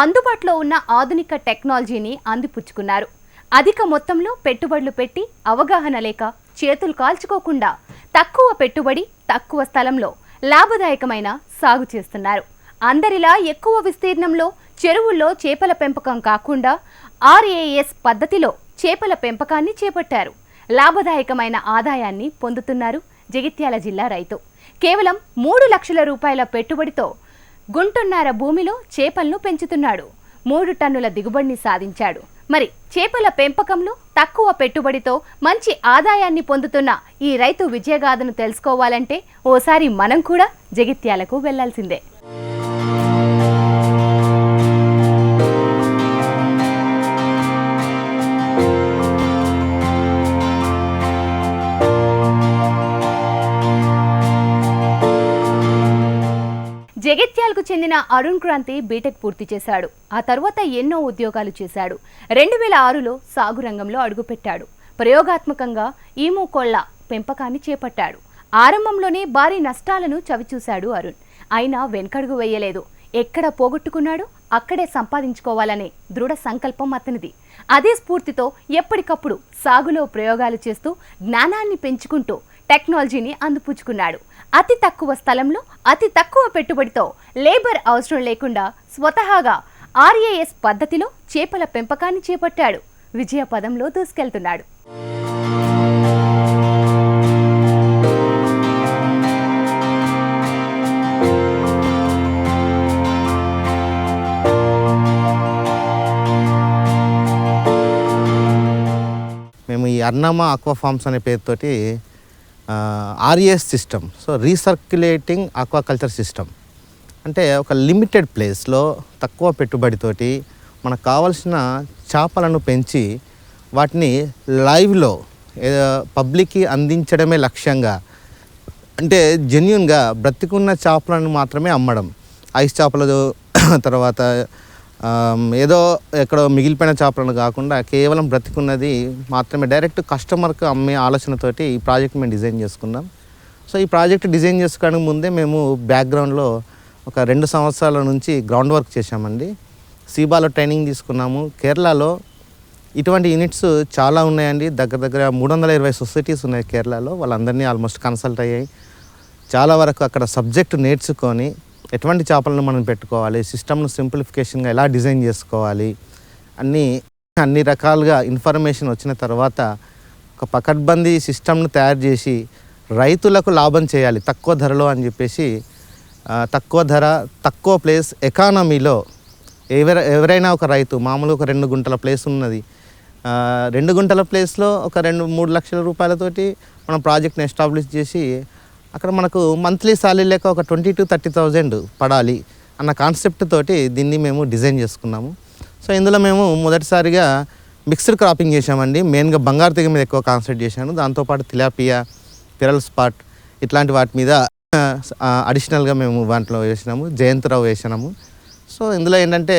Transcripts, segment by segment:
అందుబాటులో ఉన్న ఆధునిక టెక్నాలజీని అందిపుచ్చుకున్నారు. అధిక మొత్తంలో పెట్టుబడులు పెట్టి అవగాహన లేక చేతులు కాల్చుకోకుండా తక్కువ పెట్టుబడి తక్కువ స్థలంలో లాభదాయకమైన సాగు చేస్తున్నారు. అందరిలా ఎక్కువ విస్తీర్ణంలో చెరువుల్లో చేపల పెంపకం కాకుండా ఆర్ఏఎస్ పద్ధతిలో చేపల పెంపకాన్ని చేపట్టారు. లాభదాయకమైన ఆదాయాన్ని పొందుతున్నారు జగిత్యాల జిల్లా రైతు. కేవలం మూడు లక్షల రూపాయల పెట్టుబడితో గుంటున్నర భూమిలో చేపలను పెంచుతున్నాడు. మూడు టన్నుల దిగుబడిని సాధించాడు. మరి చేపల పెంపకంలో తక్కువ పెట్టుబడితో మంచి ఆదాయాన్ని పొందుతున్న ఈ రైతు విజయగాథను తెలుసుకోవాలంటే ఓసారి మనం కూడా జగిత్యాలకు వెళ్ళాల్సిందే. చెందిన అరుణ్ క్రాంతి బీటెక్ పూర్తి చేశాడు. ఆ తర్వాత ఎన్నో ఉద్యోగాలు చేశాడు. రెండు వేల ఆరులో సాగు రంగంలో అడుగుపెట్టాడు. ప్రయోగాత్మకంగా ఈము పెంపకాన్ని చేపట్టాడు. ఆరంభంలోనే భారీ నష్టాలను చవిచూశాడు అరుణ్. అయినా వెనకడుగు వేయలేదు. ఎక్కడ పోగొట్టుకున్నాడో? అక్కడే సంపాదించుకోవాలనే దృఢ సంకల్పం అతనిది. అదే స్ఫూర్తితో ఎప్పటికప్పుడు సాగులో ప్రయోగాలు చేస్తూ జ్ఞానాన్ని పెంచుకుంటూ టెక్నాలజీని అందిపుచ్చుకున్నాడు. అతి తక్కువ స్థలంలో అతి తక్కువ పెట్టుబడితో లేబర్ అవసరం లేకుండా స్వతహాగా ఆర్ఏఎస్ పద్ధతిలో చేపల పెంపకాన్ని చేపట్టాడు. విజయ పదంలో దూసుకెళ్తున్నాడు. మేము ఈ అన్నమ్మ అక్వా ఫార్మ్స్ అనే పేరుతోటి RAS system so recirculating aquaculture system అంటే ఒక లిమిటెడ్ ప్లేస్లో తక్కువ పెట్టుబడితోటి మనకు కావలసిన చేపలను పెంచి వాటిని లైవ్లో పబ్లిక్కి అందించడమే లక్ష్యంగా అంటే జెన్యున్గా బ్రతికున్న చేపలను మాత్రమే అమ్మడం. ఐస్ చేపలు తర్వాత ఏదో ఎక్కడో మిగిలిపోయిన చేపలను కాకుండా కేవలం బ్రతికున్నది మాత్రమే. డైరెక్ట్ కస్టమర్కి అమ్మే ఆలోచనతోటి ఈ ప్రాజెక్ట్ మేము డిజైన్ చేసుకున్నాం. సో ఈ ప్రాజెక్ట్ డిజైన్ చేసుకోవడానికి ముందే మేము బ్యాక్గ్రౌండ్లో ఒక రెండు సంవత్సరాల నుంచి గ్రౌండ్ వర్క్ చేశామండి. సీబాలో ట్రైనింగ్ తీసుకున్నాము. కేరళలో ఇటువంటి యూనిట్స్ చాలా ఉన్నాయండి. దగ్గర దగ్గర మూడు వందల ఇరవై సొసైటీస్ ఉన్నాయి కేరళలో వాళ్ళందరినీ ఆల్మోస్ట్ కన్సల్ట్ అయ్యాయి. చాలా వరకు అక్కడ సబ్జెక్ట్ నేర్చుకొని ఎటువంటి చేపలను మనం పెట్టుకోవాలి సిస్టమ్ను సింప్లిఫికేషన్గా ఎలా డిజైన్ చేసుకోవాలి అన్నీ అన్ని రకాలుగా ఇన్ఫర్మేషన్ వచ్చిన తర్వాత ఒక పకడ్బందీ సిస్టమ్ను తయారు చేసి రైతులకు లాభం చేయాలి తక్కువ ధరలో అని చెప్పేసి తక్కువ ధర తక్కువ ప్లేస్ ఎకానమీలో ఎవర ఎవరైనా ఒక రైతు మామూలుగా ఒక రెండు గుంటల ప్లేస్ ఉన్నది రెండు గుంటల ప్లేస్లో ఒక రెండు మూడు లక్షల రూపాయలతోటి మనం ప్రాజెక్ట్ని ఎస్టాబ్లిష్ చేసి అక్కడ మనకు మంత్లీ సాలరీ లేక ఒక ట్వంటీ టు థర్టీ థౌజండ్ పడాలి అన్న కాన్సెప్ట్ తోటి దీన్ని మేము డిజైన్ చేసుకున్నాము. సో ఇందులో మేము మొదటిసారిగా మిక్స్డ్ క్రాపింగ్ చేసామండి మెయిన్గా బంగారు తెగ మీద ఎక్కువ కాన్సన్ట్రేట్ చేశాను. దాంతోపాటు తిలాపియా పిరల్ స్పాట్ ఇట్లాంటి వాటి మీద అడిషనల్గా మేము దాంట్లో వేసినాము. జయంతరావు వేసినాము. సో ఇందులో ఏంటంటే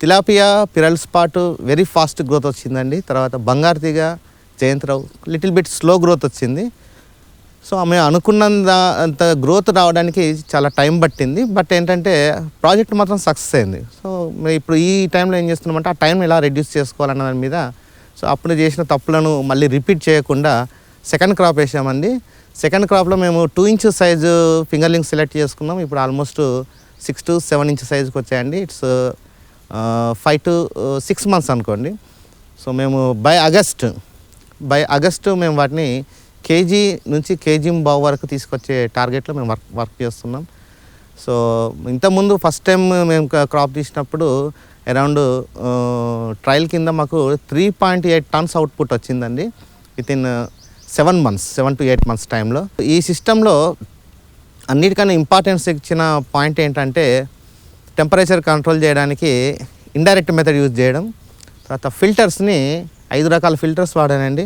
tilapia pearl spot very fast growth వచ్చిందండి. తర్వాత బంగారు తీగ జయంతరావు లిటిల్ బిట్ స్లో గ్రోత్ వచ్చింది. సో మేము అనుకున్నంత అంత గ్రోత్ రావడానికి చాలా టైం పట్టింది. బట్ ఏంటంటే ప్రాజెక్ట్ మాత్రం సక్సెస్ అయింది. సో మేము ఇప్పుడు ఈ టైంలో ఏం చేస్తున్నామంటే ఆ టైం ఎలా రెడ్యూస్ చేసుకోవాలన్న దాని మీద సో అప్పుడు చేసిన తప్పులను మళ్ళీ రిపీట్ చేయకుండా సెకండ్ క్రాప్ వేసామండి. సెకండ్ క్రాప్లో మేము two inch size fingerling select చేసుకున్నాం. ఇప్పుడు almost six to seven inch సైజుకి వచ్చాయండి. It's five to six months అనుకోండి. సో మేము బై ఆగస్ట్ బై ఆగస్టు మేము వాటిని కేజీ నుంచి కేజీ బావు వరకు తీసుకొచ్చే టార్గెట్లో మేము వర్క్ వర్క్ చేస్తున్నాం. సో ఇంతకుముందు ఫస్ట్ టైం మేము క్రాప్ తీసినప్పుడు అరౌండ్ ట్రయల్ కింద మాకు three point eight tons output వచ్చిందండి. With in seven months seven to eight months టైంలో. ఈ సిస్టంలో అన్నిటికన్నా ఇంపార్టెన్స్ ఇచ్చిన పాయింట్ ఏంటంటే టెంపరేచర్ కంట్రోల్ చేయడానికి ఇండైరెక్ట్ మెథడ్ యూజ్ చేయడం. తర్వాత ఫిల్టర్స్ని ఐదు రకాల ఫిల్టర్స్ వాడానండి.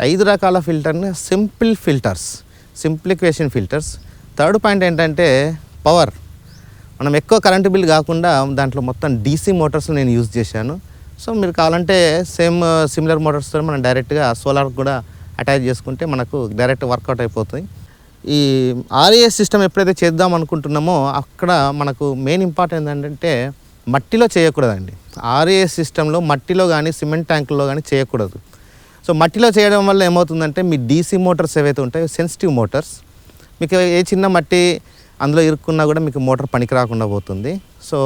ఐదు రకాల ఫిల్టర్ని simple filters సింప్లిక్వేషన్ filters. Third point ఏంటంటే పవర్. మనం ఎక్కువ కరెంటు బిల్ కాకుండా దాంట్లో మొత్తం డీసీ మోటార్స్ నేను యూజ్ చేశాను. సో మీరు కావాలంటే సేమ్ సిమిలర్ మోటార్స్తో మనం డైరెక్ట్గా సోలార్ కూడా అటాచ్ చేసుకుంటే మనకు డైరెక్ట్ వర్కౌట్ అయిపోతుంది. ఈ ఆర్ఏఎస్ సిస్టమ్ ఎప్పుడైతే చేద్దాం అనుకుంటున్నామో అక్కడ మనకు మెయిన్ ఇంపార్టెంట్ ఏంటంటే మట్టిలో చేయకూడదండి. ఆర్ఏఎస్ సిస్టంలో మట్టిలో కానీ సిమెంట్ ట్యాంకుల్లో కానీ చేయకూడదు. సో మట్టిలో చేయడం వల్ల ఏమవుతుందంటే మీ డీసీ మోటార్స్ ఏవైతే ఉంటాయో సెన్సిటివ్ మోటార్స్ మీకు ఏ చిన్న మట్టి అందులో ఇరుక్కున్నా కూడా మీకు మోటార్ పనికి రాకుండా పోతుంది. సో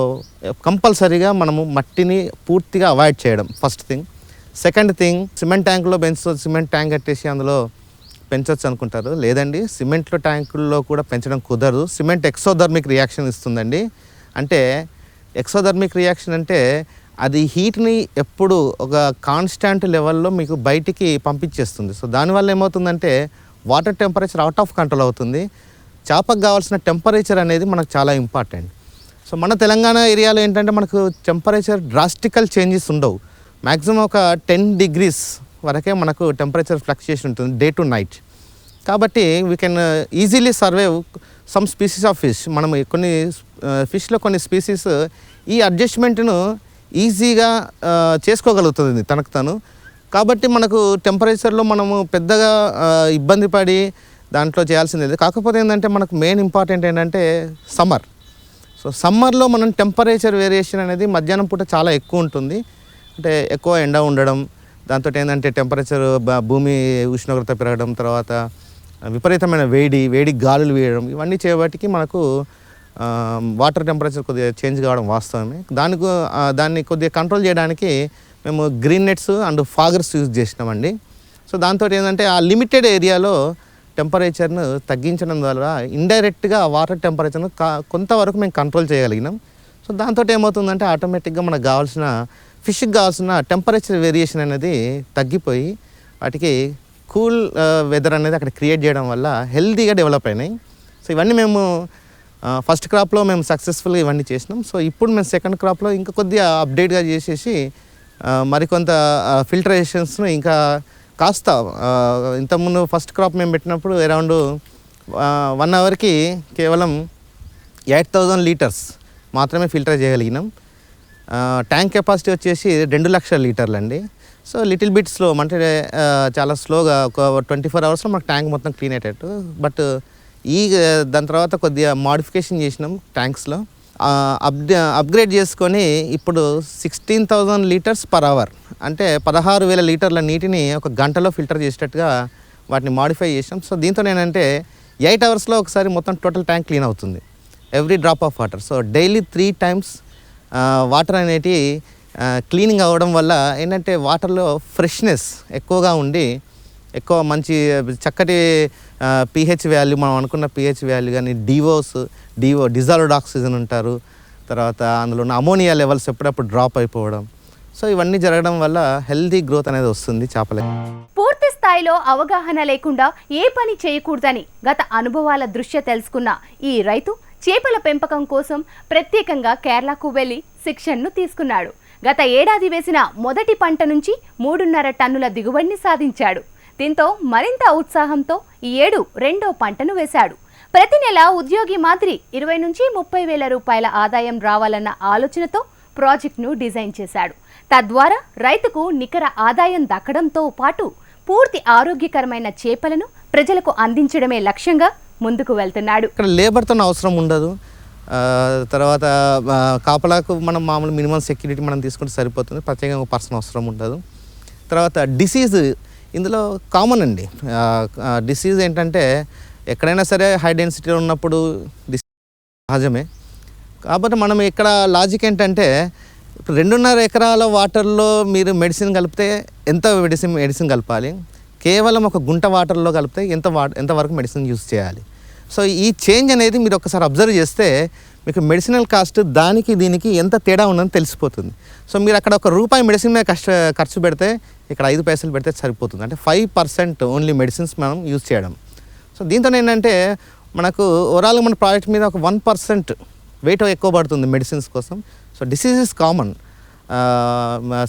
కంపల్సరీగా మనము మట్టిని పూర్తిగా అవాయిడ్ చేయడం first thing. Second thing cement ట్యాంకులో పెంచుతుంది సిమెంట్ ట్యాంక్ కట్టేసి అందులో పెంచవచ్చు అనుకుంటారు. లేదండి సిమెంట్లో ట్యాంకుల్లో కూడా పెంచడం కుదరదు. సిమెంట్ ఎక్సోధర్మిక్ రియాక్షన్ ఇస్తుందండి. అంటే ఎక్సోధర్మిక్ రియాక్షన్ అంటే అది హీట్ని ఎప్పుడు ఒక కాన్స్టాంట్ లెవెల్లో మీకు బయటికి పంపించేస్తుంది. సో దానివల్ల ఏమవుతుందంటే water temperature out of control అవుతుంది. చేపకు కావాల్సిన టెంపరేచర్ అనేది మనకు చాలా ఇంపార్టెంట్. సో మన తెలంగాణ ఏరియాలో ఏంటంటే మనకు టెంపరేచర్ డ్రాస్టికల్ చేంజెస్ ఉండవు. మ్యాక్సిమం ఒక టెన్ డిగ్రీస్ వరకే మనకు టెంపరేచర్ ఫ్లక్చుయేషన్ ఉంటుంది డే టు నైట్. కాబట్టి we can easily survive some species of fish మనం కొన్ని ఫిష్లో కొన్ని స్పీసీస్ ఈ అడ్జస్ట్మెంట్ను ఈజీగా చేసుకోగలుగుతుంది తనకు తను. కాబట్టి మనకు టెంపరేచర్లో మనము పెద్దగా ఇబ్బంది పడి దాంట్లో చేయాల్సింది కాకపోతే ఏంటంటే మనకు మెయిన్ ఇంపార్టెంట్ ఏంటంటే సమ్మర్. సో సమ్మర్లో మనం టెంపరేచర్ వేరియేషన్ అనేది మధ్యాహ్నం పూట చాలా ఎక్కువ ఉంటుంది. అంటే ఎక్కువ ఎండ ఉండడం దాంతో ఏంటంటే టెంపరేచర్ భూమి ఉష్ణోగ్రత పెరగడం తర్వాత విపరీతమైన వేడి వేడి గాలులు వేయడం ఇవన్నీ చేయబట్టికి మనకు వాటర్ టెంపరేచర్ కొద్దిగా చేంజ్ కావడం వాస్తవమే. దానికి దాన్ని కొద్దిగా కంట్రోల్ చేయడానికి మేము green nets and foggers use చేసినామండి. సో దాంతో ఏంటంటే ఆ లిమిటెడ్ ఏరియాలో టెంపరేచర్ను తగ్గించడం ద్వారా ఇండైరెక్ట్గా వాటర్ టెంపరేచర్ను కా కొంతవరకు మేము కంట్రోల్ చేయగలిగినాం. సో దాంతో ఏమవుతుందంటే ఆటోమేటిక్గా మనకు కావాల్సిన ఫిష్కి కావాల్సిన టెంపరేచర్ వేరియేషన్ అనేది తగ్గిపోయి వాటికి కూల్ వెదర్ అనేది అక్కడ క్రియేట్ చేయడం వల్ల హెల్తీగా డెవలప్ అయినాయి. సో ఇవన్నీ మేము ఫస్ట్ క్రాప్లో మేము సక్సెస్ఫుల్గా ఇవన్నీ చేసినాం. సో ఇప్పుడు మేము సెకండ్ క్రాప్లో ఇంకా కొద్దిగా అప్డేట్గా చేసేసి మరికొంత ఫిల్టరేషన్స్ను ఇంకా కాస్త. ఇంతకుముందు ఫస్ట్ క్రాప్ మేము పెట్టినప్పుడు అరౌండ్ వన్ అవర్కి కేవలం ఎయిట్ థౌజండ్ లీటర్స్ మాత్రమే ఫిల్టర్ చేయగలిగినాం. ట్యాంక్ కెపాసిటీ వచ్చేసి రెండు లక్షల లీటర్లు అండి. సో లిటిల్ బిట్ స్లో అంటే చాలా స్లోగా ఒక ట్వంటీ ఫోర్ అవర్స్లో మాకు ట్యాంక్ మొత్తం క్లీన్ అయ్యేటట్టు. బట్ ఈ దాని తర్వాత కొద్దిగా మాడిఫికేషన్ చేసినాం ట్యాంక్స్లో. అప్డే అప్గ్రేడ్ చేసుకొని ఇప్పుడు sixteen thousand litres per hour. అంటే పదహారు వేల లీటర్ల నీటిని ఒక గంటలో ఫిల్టర్ చేసేటట్టుగా వాటిని మాడిఫై చేసాం సో దీంతో ఏంటంటే ఎయిట్ అవర్స్లో ఒకసారి మొత్తం టోటల్ ట్యాంక్ క్లీన్ అవుతుంది. Every drop of water. So daily three times water అనేటి క్లీనింగ్ అవ్వడం వల్ల ఏంటంటే వాటర్లో ఫ్రెష్నెస్ ఎక్కువగా ఉండి ఎక్కువ మంచి చక్కటి పిహెచ్ వాల్యూ మనం అనుకున్న పిహెచ్ వాల్యూ కానీ డివోస్ డివో డిజాల్వ్డ్ ఆక్సిజన్ ఉంటారు. తర్వాత అందులో ఉన్న అమోనియా లెవెల్స్ ఎప్పుడప్పుడు డ్రాప్ అయిపోవడం. సో ఇవన్నీ జరగడం వల్ల హెల్తీ గ్రోత్ అనేది వస్తుంది చేపలకి. పూర్తి స్థాయిలో అవగాహన లేకుండా ఏ పని చేయకూడదని గత అనుభవాల దృష్ట్యా తెలుసుకున్న ఈ రైతు చేపల పెంపకం కోసం ప్రత్యేకంగా కేరళకు వెళ్ళి శిక్షణను తీసుకున్నాడు. గత ఏడాది వేసిన మొదటి పంట నుంచి మూడున్నర టన్నుల దిగుబడిని సాధించాడు. దీంతో మరింత ఉత్సాహంతో ఈ ఏడు రెండో పంటను వేశాడు. ప్రతి నెల ఉద్యోగి మాదిరి ఇరవై నుంచి ముప్పై వేల రూపాయల ఆదాయం రావాలన్న ఆలోచనతో ప్రాజెక్ట్ను డిజైన్ చేశాడు. తద్వారా రైతుకు నికర ఆదాయం దక్కడంతో పాటు పూర్తి ఆరోగ్యకరమైన చేపలను ప్రజలకు అందించడమే లక్ష్యంగా ముందుకు వెళ్తున్నాడు. ఇక్కడ లేబర్తో అవసరం ఉండదు. తర్వాత కాపలాకు మనం మామూలు మినిమం సెక్యూరిటీ మనం తీసుకుంటే సరిపోతుంది. ప్రత్యేకంగా పర్సన్ అవసరం ఉండదు. తర్వాత డిసీజ్ ఇందులో కామన్ అండి. డిసీజ్ ఏంటంటే ఎక్కడైనా సరే హై డెన్సిటీ ఉన్నప్పుడు డిసీజ్ సహజమే. కాబట్టి మనం ఇక్కడ లాజిక్ ఏంటంటే ఇప్పుడు రెండున్నర ఎకరాల వాటర్లో మీరు మెడిసిన్ కలిపితే ఎంత మెడిసిన్ మెడిసిన్ కలపాలి? కేవలం ఒక గుంట వాటర్లో కలిపితే ఎంత వా ఎంతవరకు మెడిసిన్ యూస్ చేయాలి? సో ఈ చేంజ్ అనేది మీరు ఒకసారి అబ్జర్వ్ చేస్తే మీకు మెడిసినల్ కాస్ట్ దానికి దీనికి ఎంత తేడా ఉందని తెలిసిపోతుంది. సో మీరు అక్కడ ఒక రూపాయి మెడిసిన్ మీద కష్ట ఖర్చు పెడితే ఇక్కడ ఐదు పైసలు పెడితే సరిపోతుంది. అంటే ఫైవ్ పర్సెంట్ ఓన్లీ మెడిసిన్స్ మనం యూజ్ చేయడం. సో దీంతో ఏంటంటే మనకు ఓవరాల్గా మన ప్రాజెక్ట్ మీద ఒక వన్ పర్సెంట్ వెయిట్ ఎక్కువ పడుతుంది మెడిసిన్స్ కోసం. So disease is common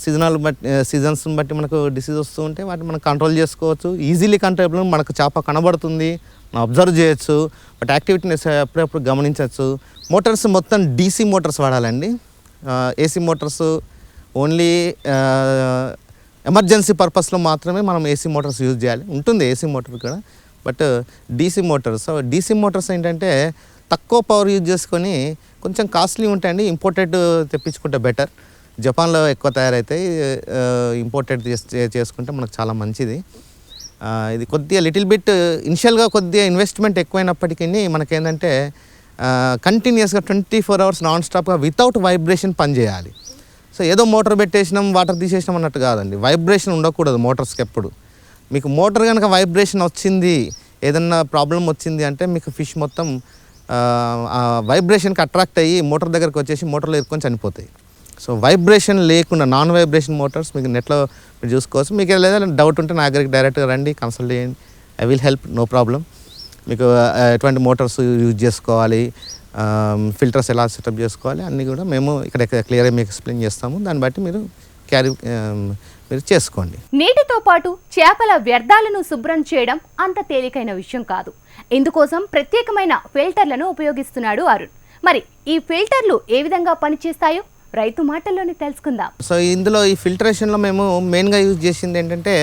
seasonal బట్టి సీజన్స్ని బట్టి మనకు డిసీజ్ వస్తూ ఉంటే వాటిని మనం కంట్రోల్ చేసుకోవచ్చు. ఈజీలీ కంట్రోల్ మనకు చేప కనబడుతుంది మనం అబ్జర్వ్ చేయొచ్చు బట్ యాక్టివిటీని ఎప్పుడెప్పుడు గమనించవచ్చు. మోటార్స్ మొత్తం డీసీ మోటార్స్ వాడాలండి. ఏసీ మోటార్స్ ఓన్లీ ఎమర్జెన్సీ పర్పస్లో మాత్రమే మనం ఏసీ మోటార్స్ యూజ్ చేయాలి. ఉంటుంది ఏసీ మోటార్ కూడా but DC motors so DC motors ఏంటంటే తక్కువ పవర్ యూజ్ చేసుకొని కొంచెం కాస్ట్లీ ఉంటాయండి ఇంపోర్టెడ్ తెప్పించుకుంటే బెటర్ జపాన్లో ఎక్కువ తయారవుతాయి ఇంపోర్టెడ్ చేసుకుంటే మనకు చాలా మంచిది. ఇది కొద్దిగా లిటిల్ బిట్ ఇనిషియల్గా కొద్దిగా ఇన్వెస్ట్మెంట్ ఎక్కువైనప్పటికీ మనకేంటంటే కంటిన్యూస్గా ట్వంటీ ఫోర్ అవర్స్ నాన్ స్టాప్గా వితౌట్ వైబ్రేషన్ పనిచేయాలి సో ఏదో మోటార్ పెట్టేసినాం వాటర్ తీసేసినాం అన్నట్టు కాదండి. వైబ్రేషన్ ఉండకూడదు మోటార్స్కి ఎప్పుడు. మీకు మోటార్ కనుక వైబ్రేషన్ వచ్చింది ఏదన్నా ప్రాబ్లం వచ్చింది అంటే మీకు ఫిష్ మొత్తం వైబ్రేషన్కి అట్రాక్ట్ అయ్యి మోటార్ దగ్గరకు వచ్చేసి మోటార్లో ఇరుక్కొని చనిపోతాయి. సో వైబ్రేషన్ లేకుండా నాన్ వైబ్రేషన్ మోటార్స్ మీకు నెట్లో మీరు చూసుకోవచ్చు. మీకు లేదా డౌట్ ఉంటే నా దగ్గరికి డైరెక్ట్గా రండి కన్సల్ట్ చేయండి. I will help no problem మీకు ఎటువంటి మోటార్స్ యూజ్ చేసుకోవాలి ఫిల్టర్స్ ఎలా సెటప్ చేసుకోవాలి అన్నీ కూడా మేము ఇక్కడ క్లియర్గా మీకు ఎక్స్ప్లెయిన్ చేస్తాము. దాన్ని బట్టి మీరు క్యారీ మీరు చేసుకోండి. నీటితో పాటు చేపల వ్యర్థాలను శుభ్రం చేయడం అంత తేలికైన విషయం కాదు. ఇందుకోసం ప్రత్యేకమైన ఫిల్టర్లను ఉపయోగిస్తున్నాడు అరుణ్. మరి ఈ ఫిల్టర్లు ఏ విధంగా పనిచేస్తాయో? రైతు మాటల్లోనే తెలుసుకుందాం. సో ఇందులో ఈ ఫిల్టరేషన్లో మేము మెయిన్గా యూజ్ చేసింది ఏంటంటే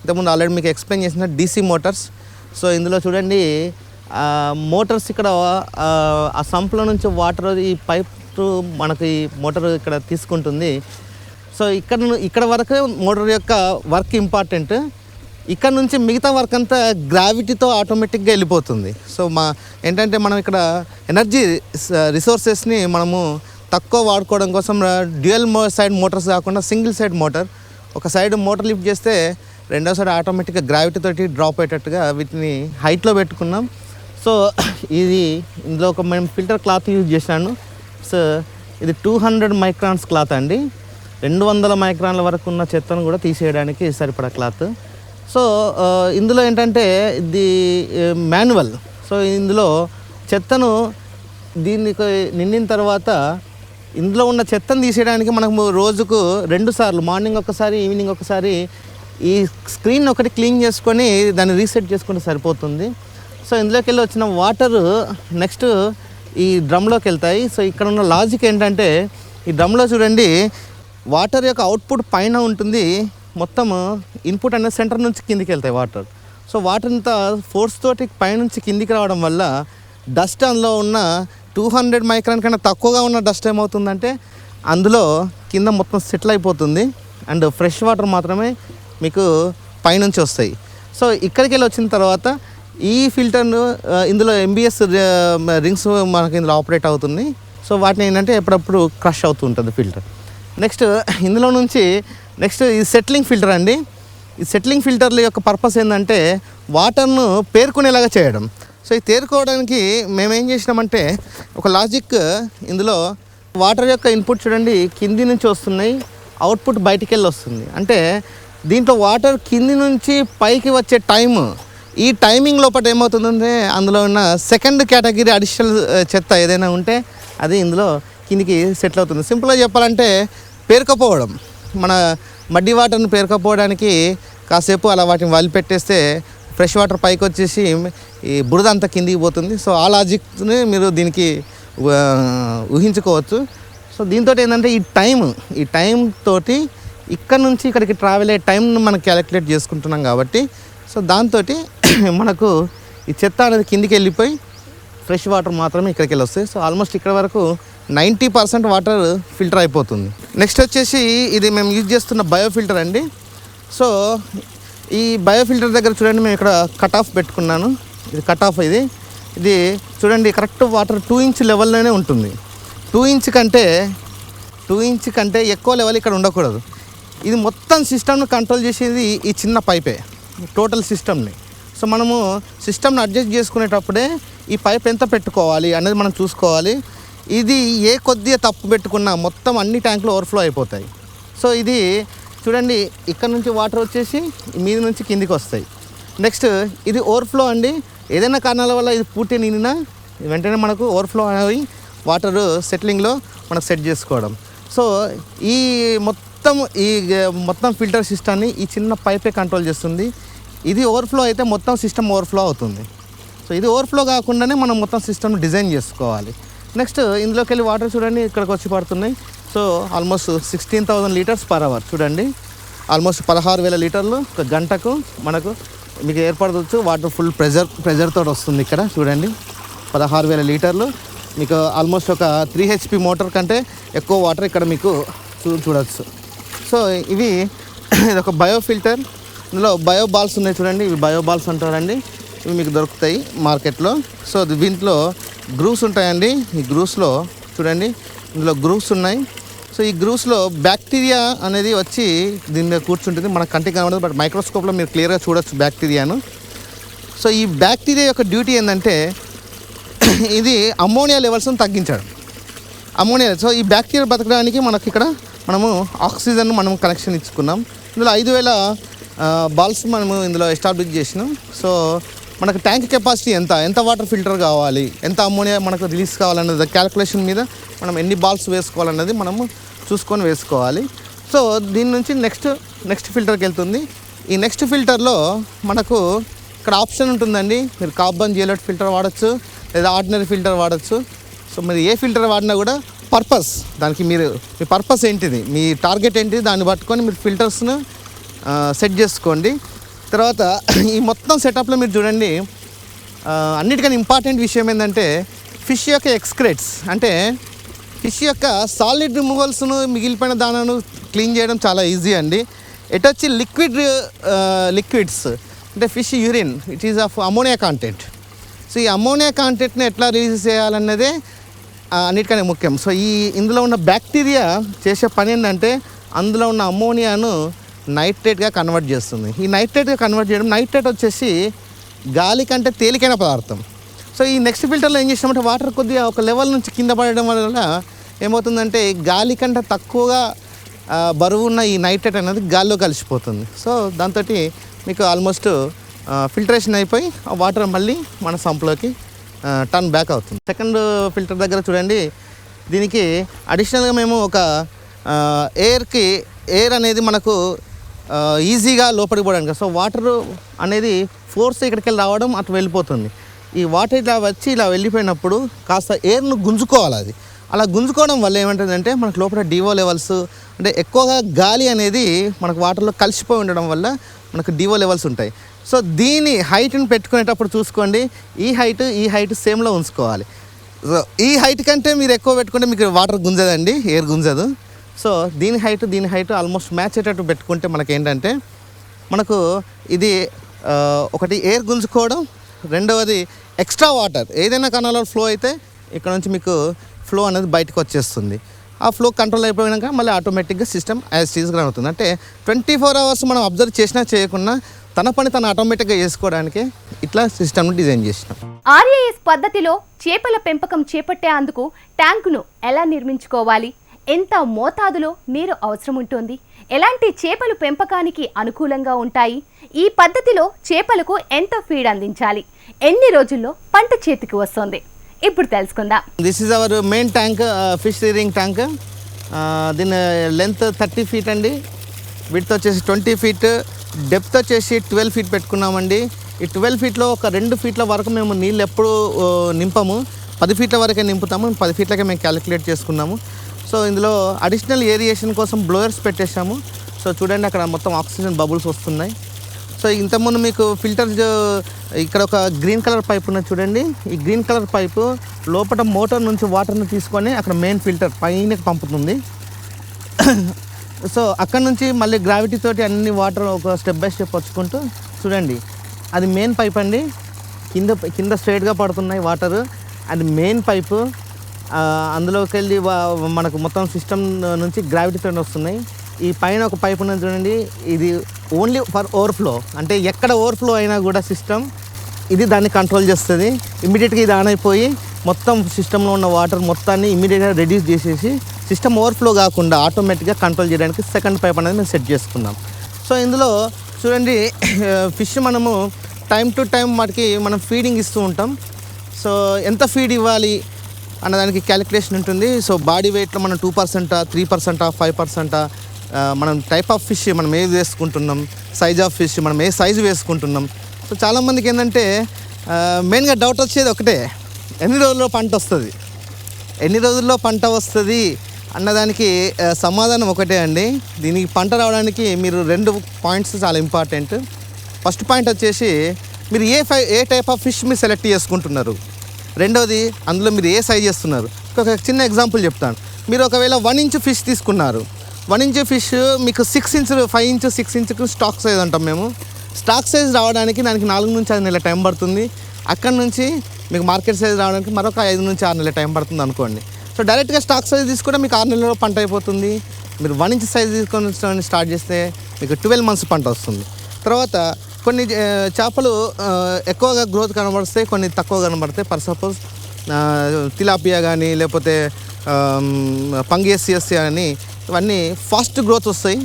ఇంతకుముందు ఆల్రెడీ మీకు ఎక్స్ప్లెయిన్ చేసిన డీసీ మోటార్స్ సో ఇందులో చూడండి మోటార్స్ ఇక్కడ ఆ, సంప్లో నుంచి వాటర్ ఈ పైప్ మనకి మోటార్ ఇక్కడ తీసుకుంటుంది. సో ఇక్కడ ఇక్కడ వరకు మోటార్ యొక్క వర్క్ ఇంపార్టెంట్. ఇక్కడ నుంచి మిగతా వర్క్ అంతా గ్రావిటీతో ఆటోమేటిక్గా వెళ్ళిపోతుంది. సో మా ఏంటంటే మనం ఇక్కడ ఎనర్జీ రిసోర్సెస్ని మనము తక్కువ వాడుకోవడం కోసం డ్యూయల్ మో సైడ్ మోటార్స్ కాకుండా సింగిల్ సైడ్ మోటార్. ఒక సైడ్ మోటార్ లిఫ్ట్ చేస్తే రెండో సైడ్ ఆటోమేటిక్గా గ్రావిటీ తోటి డ్రాప్ అయ్యేటట్టుగా వీటిని హైట్లో పెట్టుకున్నాం. సో ఇది ఇందులో ఒక మేము ఫిల్టర్ క్లాత్ యూజ్ చేశాను. సో ఇది టూ హండ్రెడ్ మైక్రాన్స్ క్లాత్ అండి. రెండు వందల మైక్రాన్ల వరకు ఉన్న చెత్తను కూడా తీసేయడానికి సరిపడా క్లాత్ సో uh, ఇందులో ఏంటంటే ఇది uh, మాన్యువల్ సో ఇందులో చెత్తను దీన్ని నిండిన తర్వాత ఇందులో ఉన్న చెత్తను తీసేయడానికి మనకు రోజుకు రెండు సార్లు మార్నింగ్ ఒకసారి ఈవినింగ్ ఒకసారి ఈ స్క్రీన్ ఒకటి క్లీన్ చేసుకొని దాన్ని రీసెట్ చేసుకుంటే సరిపోతుంది. సో ఇందులోకి వెళ్ళి వచ్చిన వాటర్ నెక్స్ట్ ఈ డ్రమ్లోకి వెళ్తాయి. సో ఇక్కడ ఉన్న లాజిక్ ఏంటంటే ఈ డ్రమ్లో చూడండి వాటర్ యొక్క అవుట్పుట్ పైన ఉంటుంది. మొత్తం ఇన్పుట్ అనేది సెంటర్ నుంచి కిందికి వెళ్తాయి వాటర్. సో వాటర్ అంతా ఫోర్స్ తోటి పైనుంచి కిందికి రావడం వల్ల డస్ట్ అందులో ఉన్న టూ హండ్రెడ్ మైక్రాన్ కన్నా తక్కువగా ఉన్న డస్ట్ ఏమవుతుందంటే అందులో కింద మొత్తం సెటిల్ అయిపోతుంది అండ్ ఫ్రెష్ వాటర్ మాత్రమే మీకు పైనుంచి వస్తాయి. సో ఇక్కడికి వెళ్ళి వచ్చిన తర్వాత ఈ ఫిల్టర్ను ఇందులో ఎంబీఎస్ రింగ్స్ మనకి ఇందులో ఆపరేట్ అవుతుంది. సో వాటిని ఏంటంటే ఎప్పుడప్పుడు క్రష్ అవుతూ ఉంటుంది ఫిల్టర్. నెక్స్ట్ ఇందులో నుంచి నెక్స్ట్ ఈ సెట్లింగ్ ఫిల్టర్ అండి. ఈ సెట్లింగ్ ఫిల్టర్ల యొక్క పర్పస్ ఏంటంటే వాటర్ను పేర్కొనేలాగా చేయడం. సో ఇది తేరుకోవడానికి మేమేం చేసినామంటే ఒక లాజిక్ ఇందులో వాటర్ యొక్క ఇన్పుట్ చూడండి కింది నుంచి వస్తున్నాయి అవుట్పుట్ బయటికి వెళ్ళి వస్తుంది. అంటే దీంట్లో వాటర్ కింది నుంచి పైకి వచ్చే టైం ఈ టైమింగ్ లోపల ఏమవుతుందంటే అందులో ఉన్న సెకండ్ కేటగిరీ అడిషనల్ చెత్త ఏదైనా ఉంటే అది ఇందులో కిందికి సెటిల్ అవుతుంది. సింపుల్గా చెప్పాలంటే పేరుకపోవడం మన మడ్డి వాటర్ని పేరుకపోవడానికి కాసేపు అలా వాటిని వదిలిపెట్టేస్తే ఫ్రెష్ వాటర్ పైకి వచ్చేసి ఈ బురద అంతా కిందికి పోతుంది. సో ఆ లాజిక్ని మీరు దీనికి ఊహించుకోవచ్చు. సో దీంతో ఏంటంటే ఈ టైం ఈ టైం తోటి ఇక్కడ నుంచి ఇక్కడికి ట్రావెల్ అయ్యే టైంను మనం క్యాలిక్యులేట్ చేసుకుంటున్నాం కాబట్టి సో దాంతో మనకు ఈ చెత్త అనేది కిందికి వెళ్ళిపోయి ఫ్రెష్ వాటర్ మాత్రమే ఇక్కడికి వెళ్ళి వస్తాయి సో ఆల్మోస్ట్ ఇక్కడ వరకు నైంటీ పర్సెంట్ వాటర్ ఫిల్టర్ అయిపోతుంది. నెక్స్ట్ వచ్చేసి ఇది మేము యూజ్ చేస్తున్న బయో ఫిల్టర్ అండి. సో ఈ బయోఫిల్టర్ దగ్గర చూడండి మేము ఇక్కడ కట్ ఆఫ్ పెట్టుకున్నాను. ఇది కట్ ఆఫ్ ఇది. ఇది చూడండి కరెక్ట్ వాటర్ టూ ఇంచ్ లెవెల్లోనే ఉంటుంది. టూ ఇంచ్ కంటే టూ ఇంచ్ కంటే ఎక్కువ లెవెల్ ఇక్కడ ఉండకూడదు. ఇది మొత్తం సిస్టమ్ను కంట్రోల్ చేసేది ఈ చిన్న పైపే టోటల్ సిస్టమ్ని సో మనము సిస్టమ్ని అడ్జస్ట్ చేసుకునేటప్పుడే ఈ పైప్ ఎంత పెట్టుకోవాలి అనేది మనం చూసుకోవాలి. ఇది ఏ కొద్దిగా తప్పు పెట్టుకున్నా మొత్తం అన్ని ట్యాంకులు ఓవర్ఫ్లో అయిపోతాయి. సో ఇది చూడండి ఇక్కడ నుంచి వాటర్ వచ్చేసి మీద నుంచి కిందికి వస్తాయి. నెక్స్ట్ ఇది ఓవర్ఫ్లో అండి. ఏదైనా కారణాల వల్ల ఇది పూర్తి నిండినా వెంటనే మనకు ఓవర్ఫ్లో అయి వాటర్ సెటిలింగ్లో మనం సెట్ చేసుకోవడం. సో ఈ మొత్తం ఈ మొత్తం ఫిల్టర్ సిస్టమ్ని ఈ చిన్న పైపే కంట్రోల్ చేస్తుంది. ఇది ఓవర్ఫ్లో అయితే మొత్తం సిస్టమ్ ఓవర్ఫ్లో అవుతుంది. సో ఇది ఓవర్ఫ్లో కాకుండానే మనం మొత్తం సిస్టమ్ డిజైన్ చేసుకోవాలి. నెక్స్ట్ ఇందులోకి వెళ్ళి వాటర్ చూడండి ఇక్కడికి వచ్చి పడుతున్నాయి. So almost sixteen thousand litres per hour. చూడండి. ఆల్మోస్ట్ పదహారు వేల లీటర్లు ఒక గంటకు మనకు మీకు ఏర్పడవచ్చు. వాటర్ ఫుల్ ప్రెజర్ ప్రెజర్ తోటి వస్తుంది ఇక్కడ. చూడండి. పదహారు వేల లీటర్లు. మీకు ఆల్మోస్ట్ ఒక త్రీ హెచ్పి మోటార్ కంటే ఎక్కువ వాటర్ ఇక్కడ మీకు చూ చూడవచ్చు సో ఇవి ఇది ఒక బయో ఫిల్టర్ ఇందులో బయో బాల్స్ ఉన్నాయి చూడండి. ఇవి బయో బాల్స్ అంటారండి. ఇవి మీకు దొరుకుతాయి మార్కెట్లో. సో దీంట్లో గ్రూవ్స్ ఉంటాయండి. ఈ గ్రూవ్స్లో చూడండి. ఇందులో గ్రూవ్స్ ఉన్నాయి. సో ఈ గ్రూవ్స్లో బ్యాక్టీరియా అనేది వచ్చి దీని మీద కూర్చుంటుంది. మన కంటికి కనబడదు బట్ మైక్రోస్కోప్లో మీరు క్లియర్గా చూడొచ్చు బ్యాక్టీరియాను. సో ఈ బ్యాక్టీరియా యొక్క డ్యూటీ ఏంటంటే ఇది అమ్మోనియా లెవెల్స్ని తగ్గించడం. అమ్మోనియా సో ఈ బ్యాక్టీరియా బతకడానికి మనకి ఇక్కడ మనము ఆక్సిజన్ మనం కనెక్షన్ ఇచ్చుకున్నాం. ఇందులో ఐదు వేల బాల్స్ మనము ఇందులో ఎస్టాబ్లిష్ చేసినాం. సో మనకు ట్యాంక్ కెపాసిటీ ఎంత? ఎంత వాటర్ ఫిల్టర్ కావాలి? ఎంత అమ్మోనియా మనకు రిలీజ్ కావాలన్నది? క్యాలిక్యులేషన్ మీద మనం ఎన్ని బాల్స్ వేసుకోవాలన్నది మనము చూసుకొని వేసుకోవాలి. సో దీని నుంచి నెక్స్ట్ నెక్స్ట్ ఫిల్టర్కి వెళ్తుంది. ఈ నెక్స్ట్ ఫిల్టర్లో మనకు ఇక్కడ ఆప్షన్ ఉంటుందండి. మీరు కార్బన్ జియలెట్ ఫిల్టర్ వాడచ్చు లేదా ఆర్డినరీ ఫిల్టర్ వాడచ్చు. సో మీరు ఏ ఫిల్టర్ వాడినా కూడా పర్పస్ దానికి మీరు మీ పర్పస్ ఏంటిది? మీ టార్గెట్ ఏంటిది? దాన్ని పట్టుకొని మీరు ఫిల్టర్స్ను సెట్ చేసుకోండి. తర్వాత ఈ మొత్తం సెటప్లో మీరు చూడండి అన్నిటికన్నా ఇంపార్టెంట్ విషయం ఏంటంటే ఫిష్ యొక్క ఎక్స్క్రెట్స్ అంటే ఫిష్ యొక్క సాలిడ్ రిమూవల్స్ను మిగిలిపోయిన దానాను క్లీన్ చేయడం చాలా ఈజీ అండి. ఎటొచ్చి వచ్చి లిక్విడ్ లిక్విడ్స్ అంటే fish urine it is of ammonia content so ఈ అమోనియా కాంటెంట్ని ఎట్లా రిలీజ్ చేయాలన్నదే అన్నిటికనే ముఖ్యం. సో ఈ ఇందులో ఉన్న బ్యాక్టీరియా చేసే పని ఏంటంటే అందులో ఉన్న అమోనియాను నైట్రేట్గా కన్వర్ట్ చేస్తుంది. ఈ నైట్రేట్గా కన్వర్ట్ చేయడం నైట్రేట్ వచ్చేసి గాలి కంటే తేలికైన పదార్థం. సో ఈ నెక్స్ట్ ఫిల్టర్లో ఏం చేసామంటే వాటర్ కొద్దిగా ఒక లెవెల్ నుంచి కింద పడడం వల్ల ఏమవుతుందంటే గాలి కంటే తక్కువగా బరువు ఉన్న ఈ నైట్రేట్ అనేది గాల్లో కలిసిపోతుంది. సో దాంతో మీకు ఆల్మోస్ట్ ఫిల్టరేషన్ అయిపోయి ఆ వాటర్ మళ్ళీ మన సంప్లోకి టర్న్ బ్యాక్ అవుతుంది. సెకండ్ ఫిల్టర్ దగ్గర చూడండి. దీనికి అడిషనల్గా మేము ఒక ఎయిర్కి ఎయిర్ అనేది మనకు ఈజీగా లోపలికి పోవడానికి. సో వాటర్ అనేది ఫోర్స్ ఇక్కడికి వెళ్ళి రావడం అటు వెళ్ళిపోతుంది. ఈ వాటర్ ఇలా వచ్చి ఇలా వెళ్ళిపోయినప్పుడు కాస్త ఎయిర్ను గుంజుకోవాలి అది. అలా గుంజుకోవడం వల్ల ఏమంటుందంటే మనకు లోపల డివో లెవెల్స్ అంటే ఎక్కువగా గాలి అనేది మనకు వాటర్లో కలిసిపోయి ఉండడం వల్ల మనకు డివో లెవెల్స్ ఉంటాయి. సో దీని హైట్ని పెట్టుకునేటప్పుడు చూసుకోండి. ఈ హైట్ ఈ హైట్ సేమ్లో ఉంచుకోవాలి. సో ఈ హైట్ కంటే మీరు ఎక్కువ పెట్టుకుంటే మీకు వాటర్ గుంజదండి ఎయిర్ గుంజదు. సో దీని హైట్ దీని హైట్ ఆల్మోస్ట్ మ్యాచ్ అయ్యేటట్టు పెట్టుకుంటే మనకి ఏంటంటే మనకు ఇది ఒకటి ఎయిర్ గుంజుకోవడం రెండవది ఎక్స్ట్రా వాటర్. ఏదైనా కణాలలో ఫ్లో అయితే ఇక్కడ నుంచి మీకు ఫ్లో అనేది బయటకు వచ్చేస్తుంది. ఆ ఫ్లో కంట్రోల్ అయిపోయాక మళ్ళీ ఆటోమేటిక్గా సిస్టమ్ యాజ్ టీజ్గా అవుతుంది. అంటే ట్వంటీ ఫోర్ అవర్స్ మనం అబ్జర్వ్ చేసినా చేయకుండా తన పని తను ఆటోమేటిక్గా చేసుకోవడానికి ఇట్లా సిస్టమ్ని డిజైన్ చేసినాం. ఆర్ఏఎస్ పద్ధతిలో చేపల పెంపకం చేపట్టేందుకు ట్యాంకును ఎలా నిర్మించుకోవాలి? ఎంత మోతాదులో నీరు అవసరం ఉంటుంది ఎలాంటి చేపలు పెంపకానికి అనుకూలంగా ఉంటాయి? ఈ పద్ధతిలో చేపలకు ఎంత ఫీడ్ అందించాలి? ఎన్ని రోజుల్లో పంట చేతికి వస్తుంది? ఇప్పుడు తెలుసుకుందాం. This is our main tank fish rearing tank దీని లెంత్ థర్టీ ఫీట్ అండి. విడ్త్ వచ్చేసి ట్వంటీ ఫీట్ డెప్త్ వచ్చేసి ట్వెల్వ్ ఫీట్ పెట్టుకున్నామండి. ఈ ట్వెల్వ్ ఫీట్లో ఒక రెండు ఫీట్ల వరకు మేము నీళ్ళు ఎప్పుడు uh, నింపము. పది ఫీట్ల వరకే నింపుతాము. పది ఫీట్లకే మేము క్యాలిక్యులేట్ చేసుకున్నాము. సో ఇందులో అడిషనల్ ఏరియేషన్ కోసం బ్లోయర్స్ పెట్టేశాము. సో చూడండి అక్కడ మొత్తం ఆక్సిజన్ బబుల్స్ వస్తున్నాయి. సో ఇంతకుముందు మీకు ఫిల్టర్ ఇక్కడ ఒక గ్రీన్ కలర్ పైప్ ఉన్నది చూడండి. ఈ గ్రీన్ కలర్ పైపు లోపల మోటార్ నుంచి వాటర్ని తీసుకొని అక్కడ మెయిన్ ఫిల్టర్ పైన పంపుతుంది. సో అక్కడ నుంచి మళ్ళీ గ్రావిటీ తోటి అన్ని వాటర్ ఒక స్టెప్ బై స్టెప్ వచ్చుకుంటూ చూడండి. అది మెయిన్ పైప్ అండి. కింద కింద స్ట్రైట్గా పడుతున్నాయి వాటర్ అది మెయిన్ పైపు అందులోకి వెళ్ళి మనకు మొత్తం సిస్టమ్ నుంచి గ్రావిటీతో వస్తున్నాయి. ఈ పైన ఒక పైప్ ఉన్నది చూడండి ఇది ఓన్లీ ఫర్ ఓవర్ఫ్లో అంటే ఎక్కడ ఓవర్ఫ్లో అయినా కూడా సిస్టమ్ ఇది దాన్ని కంట్రోల్ చేస్తుంది. ఇమీడియట్గా ఇది ఆన్ అయిపోయి మొత్తం సిస్టంలో ఉన్న వాటర్ మొత్తాన్ని ఇమీడియట్గా రెడ్యూస్ చేసేసి సిస్టమ్ ఓవర్ఫ్లో కాకుండా ఆటోమేటిక్గా కంట్రోల్ చేయడానికి సెకండ్ పైప్ అనేది మేము సెట్ చేసుకున్నాం. సో ఇందులో చూడండి ఫిష్ మనము టైం టు టైం వాటికి మనం ఫీడింగ్ ఇస్తూ ఉంటాం. సో ఎంత ఫీడ్ ఇవ్వాలి? అన్నదానికి క్యాలిక్యులేషన్ ఉంటుంది. సో బాడీ వెయిట్లో మనం టూ పర్సెంటా త్రీ పర్సెంటా ఫైవ్ పర్సెంటా మనం టైప్ ఆఫ్ ఫిష్ మనం ఏది వేసుకుంటున్నాం సైజ్ ఆఫ్ ఫిష్ మనం ఏ సైజు వేసుకుంటున్నాం. సో చాలామందికి ఏంటంటే మెయిన్గా డౌట్ వచ్చేది ఒకటే. ఎన్ని రోజుల్లో పంట వస్తుంది? ఎన్ని రోజుల్లో పంట వస్తుంది? అన్నదానికి సమాధానం ఒకటే అండి. దీనికి పంట రావడానికి మీరు రెండు పాయింట్స్ చాలా ఇంపార్టెంట్ ఫస్ట్ పాయింట్ వచ్చేసి మీరు ఏ ఫై ఏ టైప్ ఆఫ్ ఫిష్ మీరు సెలెక్ట్ చేసుకుంటున్నారు? రెండవది అందులో మీరు ఏ సైజ్ చేస్తున్నారు? ఒక చిన్న ఎగ్జాంపుల్ చెప్తాను. మీరు ఒకవేళ వన్ ఇంచ్ ఫిష్ తీసుకున్నారు. వన్ ఇంచ్ ఫిష్ మీకు six inch five inch six ఇంచ్కి stock size అంటాం మేము. స్టాక్ సైజ్ రావడానికి దానికి నాలుగు నుంచి ఐదు నెలల టైం పడుతుంది. అక్కడ నుంచి మీకు మార్కెట్ సైజ్ రావడానికి మరొక ఐదు నుంచి ఆరు నెలల టైం పడుతుంది అనుకోండి. సో డైరెక్ట్గా స్టాక్ సైజ్ తీసుకుంటే మీకు ఆరు నెలల్లో పంట అయిపోతుంది. మీరు వన్ ఇంచ్ సైజ్ తీసుకొని స్టార్ట్ చేస్తే మీకు ట్వెల్వ్ మంత్స్ పంట వస్తుంది. తర్వాత కొన్ని చేపలు ఎక్కువగా గ్రోత్ కనబడతాయి కొన్ని తక్కువ కనబడతాయి. ఫర్ సపోజ్ తిలాపియా కానీ లేకపోతే పంగేసియస్ అని ఇవన్నీ ఫాస్ట్ గ్రోత్ వస్తాయి.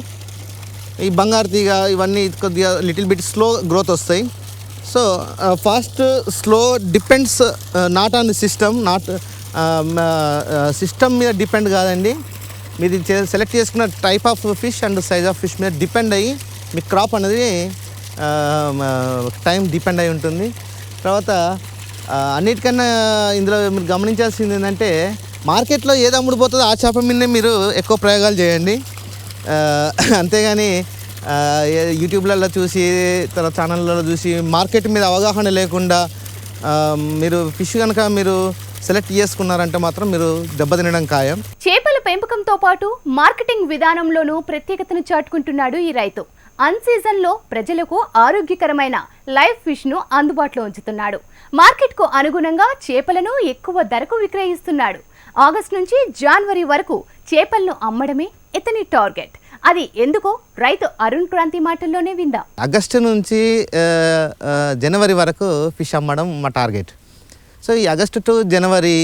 ఈ బంగారు తీగ ఇవన్నీ కొద్దిగా లిటిల్ బిట్ స్లో గ్రోత్ వస్తాయి. So fast slow depends not on system not system మీద డిపెండ్ కాదండి. మీరు సెలెక్ట్ చేసుకున్న type of fish and size of fish మీద డిపెండ్ అయ్యి మీ క్రాప్ అనేది టైం డిపెండ్ అయి ఉంటుంది. తర్వాత అన్నిటికన్నా ఇందులో మీరు గమనించాల్సింది ఏంటంటే మార్కెట్లో ఏది అమ్ముడుపోతుందో ఆ చేప మీదనే మీరు ఎక్కువ ప్రయోగాలు చేయండి. అంతేగాని యూట్యూబ్లలో చూసి తర్వాత ఛానళ్ళలో చూసి మార్కెట్ మీద అవగాహన లేకుండా మీరు ఫిష్ కనుక మీరు సెలెక్ట్ చేసుకున్నారంటే మాత్రం మీరు దెబ్బతినడం ఖాయం. చేపల పెంపకంతో పాటు మార్కెటింగ్ విధానంలోనూ ప్రత్యేకతను చాటుకుంటున్నాడు ఈ రైతు. అన్ సీజన్లో ప్రజలకు ఆరోగ్యకరమైన లైవ్ ఫిష్ను అందుబాటులో ఉంచుతున్నాడు. మార్కెట్కు అనుగుణంగా చేపలను ఎక్కువ ధరకు విక్రయిస్తున్నాడు. ఆగస్టు నుంచి జనవరి వరకు చేపలను అమ్మడమే ఇతని టార్గెట్. అది ఎందుకో రైతు అరుణ్ క్రాంతి మాటల్లోనే విందాం. ఆగస్టు నుంచి జనవరి వరకు ఫిష్ అమ్మడం మా టార్గెట్. సో ఈ ఆగస్టు టు జనవరి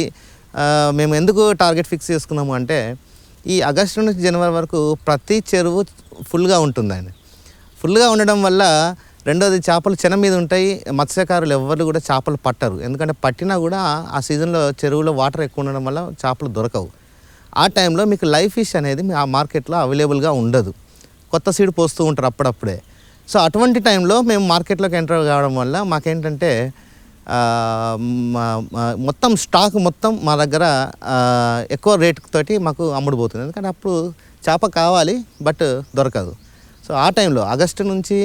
మేము ఎందుకు టార్గెట్ ఫిక్స్ చేసుకున్నాము అంటే ఈ ఆగస్టు నుంచి జనవరి వరకు ప్రతి చెరువు ఫుల్గా ఉంటుందండి. ఫుల్గా ఉండడం వల్ల రెండోది చేపలు చెన మీద ఉంటాయి మత్స్యకారులు ఎవ్వరు కూడా చేపలు పట్టరు. ఎందుకంటే పట్టినా కూడా ఆ సీజన్లో చెరువులో వాటర్ ఎక్కువ ఉండడం వల్ల చేపలు దొరకవు. ఆ టైంలో మీకు లైవ్ ఫిష్ అనేది ఆ మార్కెట్లో అవైలబుల్గా ఉండదు. కొత్త సీడ్ పోస్తూ ఉంటారు అప్పుడప్పుడే. సో అటువంటి టైంలో మేము మార్కెట్లోకి ఎంటర్ కావడం వల్ల మాకేంటంటే మొత్తం స్టాక్ మొత్తం మా దగ్గర ఎక్కువ రేట్ తోటి మాకు అమ్ముడుపోతుంది. ఎందుకంటే అప్పుడు చేప కావాలి బట్ దొరకదు. సో ఆ టైంలో ఆగస్టు నుంచి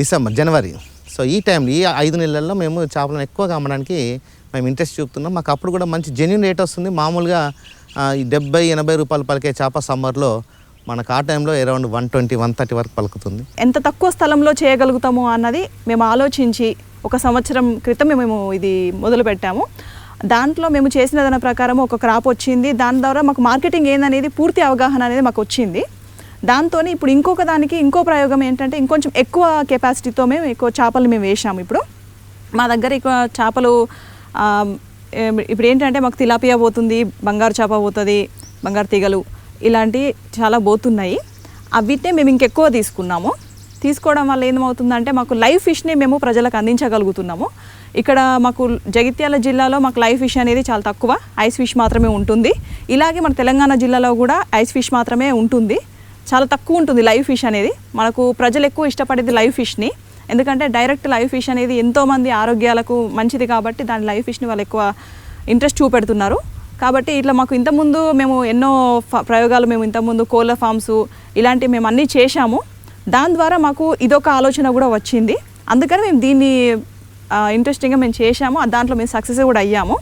డిసెంబర్ జనవరి. సో ఈ టైంలో ఈ ఐదు నెలల్లో మేము చేపలను ఎక్కువగా అమ్మడానికి మేము ఇంట్రెస్ట్ చూపుతున్నాం. మాకు అప్పుడు కూడా మంచి జెన్యున్ రేట్ వస్తుంది. మామూలుగా ఈ డెబ్బై ఎనభై రూపాయలు పలికే చేప సమ్మర్లో మనకు ఆ టైంలో around one twenty one thirty వరకు పలుకుతుంది. ఎంత తక్కువ స్థలంలో చేయగలుగుతాము అన్నది మేము ఆలోచించి ఒక సంవత్సరం క్రితం మేము ఇది మొదలు పెట్టాము. దాంట్లో మేము చేసిన దాని ప్రకారం ఒక క్రాప్ వచ్చింది. దాని ద్వారా మాకు మార్కెటింగ్ ఏందనేది పూర్తి అవగాహన అనేది మాకు వచ్చింది. దాంతో ఇప్పుడు ఇంకొక దానికి ఇంకో ప్రయోగం ఏంటంటే ఇంకొంచెం ఎక్కువ కెపాసిటీతో మేము ఎక్కువ చేపలు మేము వేసాము ఇప్పుడు. మా దగ్గర ఎక్కువ చేపలు ఇప్పుడు ఏంటంటే మాకు తిలాపియా పోతుంది బంగారు చేప పోతుంది బంగారు తీగలు ఇలాంటి చాలా పోతున్నాయి. అవిటే మేము ఇంకెక్కువ తీసుకున్నాము. తీసుకోవడం వల్ల ఏమవుతుందంటే మాకు లైవ్ ఫిష్ని మేము ప్రజలకు అందించగలుగుతున్నాము. ఇక్కడ మాకు జగిత్యాల జిల్లాలో మాకు లైవ్ ఫిష్ అనేది చాలా తక్కువ ఐస్ ఫిష్ మాత్రమే ఉంటుంది. ఇలాగే మన తెలంగాణ జిల్లాలో కూడా ఐస్ ఫిష్ మాత్రమే ఉంటుంది. చాలా తక్కువ ఉంటుంది లైవ్ ఫిష్ అనేది. మనకు ప్రజలు ఎక్కువ ఇష్టపడేది లైవ్ ఫిష్ని ఎందుకంటే డైరెక్ట్ లైవ్ ఫిష్ అనేది ఎంతోమంది ఆరోగ్యాలకు మంచిది కాబట్టి దాని లైవ్ ఫిష్ని వాళ్ళు ఎక్కువ ఇంట్రెస్ట్ చూపెడుతున్నారు. కాబట్టి ఇట్లా మాకు ఇంతకుముందు మేము ఎన్నో ఫ- ప్రయోగాలు మేము ఇంతకుముందు కోళ్ళ ఫామ్స్ ఇలాంటివి మేము అన్నీ చేశాము. దాని ద్వారా మాకు ఇదొక ఆలోచన కూడా వచ్చింది. అందుకని మేము దీన్ని ఇంట్రెస్టింగ్గా మేము చేశాము. దాంట్లో మేము సక్సెస్ కూడా అయ్యాము.